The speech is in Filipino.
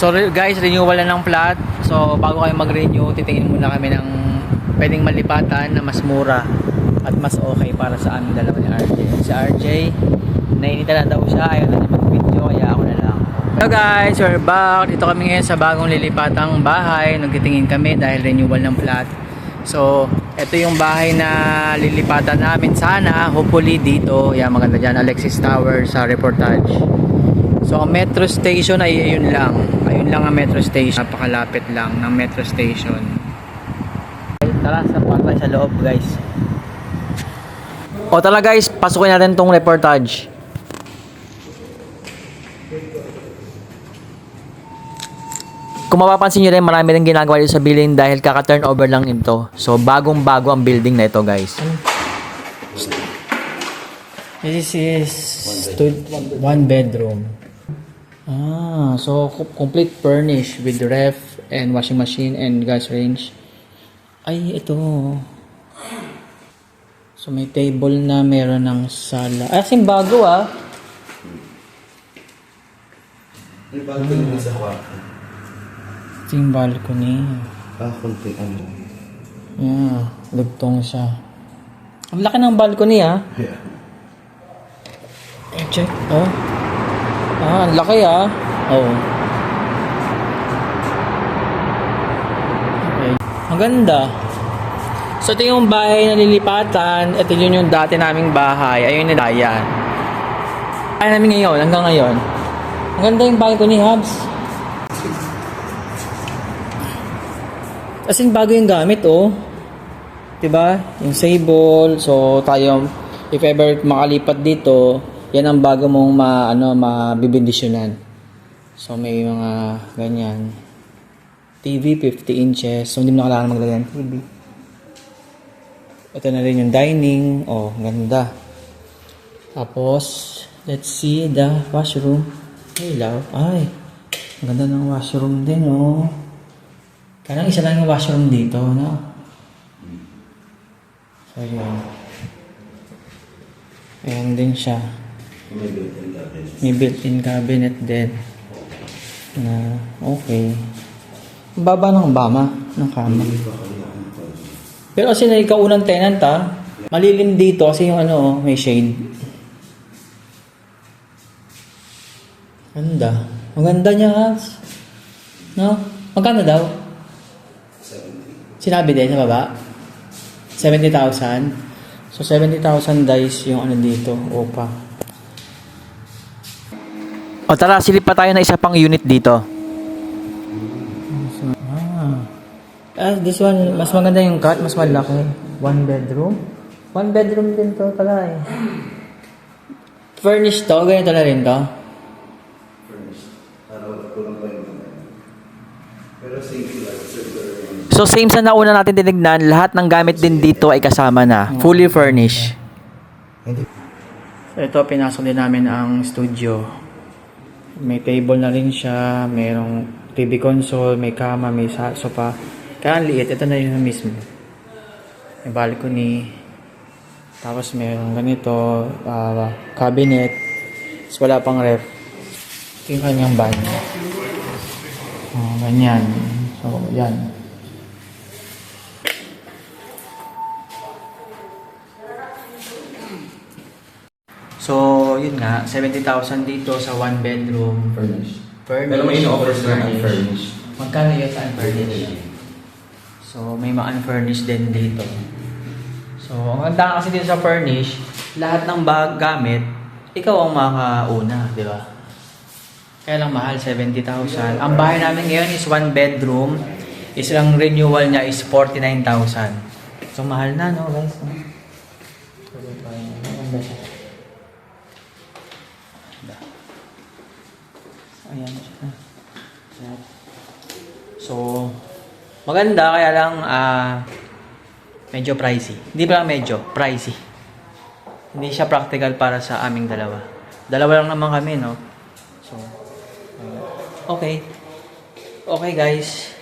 So guys, renewal na ng plat. So bago kayo mag-renew, titingin muna kami ng pwedeng malipatan na mas mura at mas okay para sa amin dalawa ni RJ. Si RJ, nainita na daw siya, ayaw na niya mag-video, kaya ako na lang. Hello guys, we're back. Dito kami ngayon sa bagong lilipatang bahay. Nagtitingin kami dahil renewal ng plat. So, ito yung bahay na lilipatan namin sana. Hopefully dito. Yan, maganda dyan. Alexis Tower sa reportage. So, ang metro station ay ayun lang. Ayun lang ang metro station. Napakalapit lang ng metro station. Okay, tara, sa tayo sa loob guys. O tala guys, pasukin natin tong reportage. Kung mapapansin nyo rin, marami rin ginagawa dito sa building dahil kaka-turnover lang ito. So, bagong-bago ang building na ito, guys. This is stu- one bedroom. Ah, so co- complete furnished with ref and washing machine and gas range. Ay, ito. So may table na meron ng sala. Ah, kasing bago ah. May balcony na sa kwarto. Ito yung balcony. Ah, konting ano. Yeah, lugtong siya. Ang laki ng balcony ah. Yeah. Eh, check. Oh. Ah, ang laki ah. Oh. Okay. Ang ganda. So, ito yung bahay na lilipatan. Ito yun yung dati naming bahay. Ayun yung Dayan. Ay namin ngayon, hanggang ngayon. Ang ganda yung bahay ko ni Habs. As in, bago yung gamit, oh. 'Di ba? Yung sable. So, tayo, if ever makalipat dito, yan ang bago mong ma, ano, mabibindisyonan. So, may mga ganyan. TV 50 inches. So, hindi mo na kailangan maglagay ng TV. Ito na rin yung dining. Oh, ganda. Tapos, let's see the washroom. Hey, love. Ay, ang ganda ng washroom din, oh. Kaya isa lang yung washroom dito, no? So, yun. Ayan din siya. May built-in cabinet. May built-in cabinet din. Na, okay. Baba ng bama, ng kama. Pero kasi na ikaw unang tenant ha, malilim dito kasi yung ano, oh, may shade. Ganda. Ang ganda niya, Hans. No? Magkano daw? Sinabi din sa baba? 70,000. So, 70,000 guys yung ano dito, opa. O tara, silip pa tayo na isa pang unit dito. Ah. Ah, this one, mas maganda yung cut, mas malaki. One bedroom. One bedroom din to pala eh. Furnished to, ganito na rin to. So same sa nauna natin tinignan, lahat ng gamit din dito ay kasama na. Fully furnished. So ito, pinasok din namin ang studio. May table na rin siya, mayroong TV console, may kama, may sofa. Kaya ang liit, ito na yun mismo. May balcony. Tapos mayroong ganito, ah, cabinet. Tapos wala pang ref. Ito yung kanyang banyo. Oh, ganyan. So, yan. So, yun nga, 70,000 dito sa one bedroom. Furnished. Furnished. Pero may in-offer sila ng Furnished. Magkano yun sa unfurnished? So, may mga unfurnished din dito. So, ang ganda kasi dito sa furnished, lahat ng bag gamit, ikaw ang makauna, di ba? Kaya lang mahal, 70,000. Ang bahay namin ngayon is one bedroom. Isang renewal niya is 49,000. So, mahal na, no, guys? No? Maganda siya. Ayan siya. Ayan. So, maganda kaya lang ah medyo pricey. Hindi pa lang medyo, pricey. Hindi siya practical para sa aming dalawa. Dalawa lang naman kami, no? So, okay. Okay guys.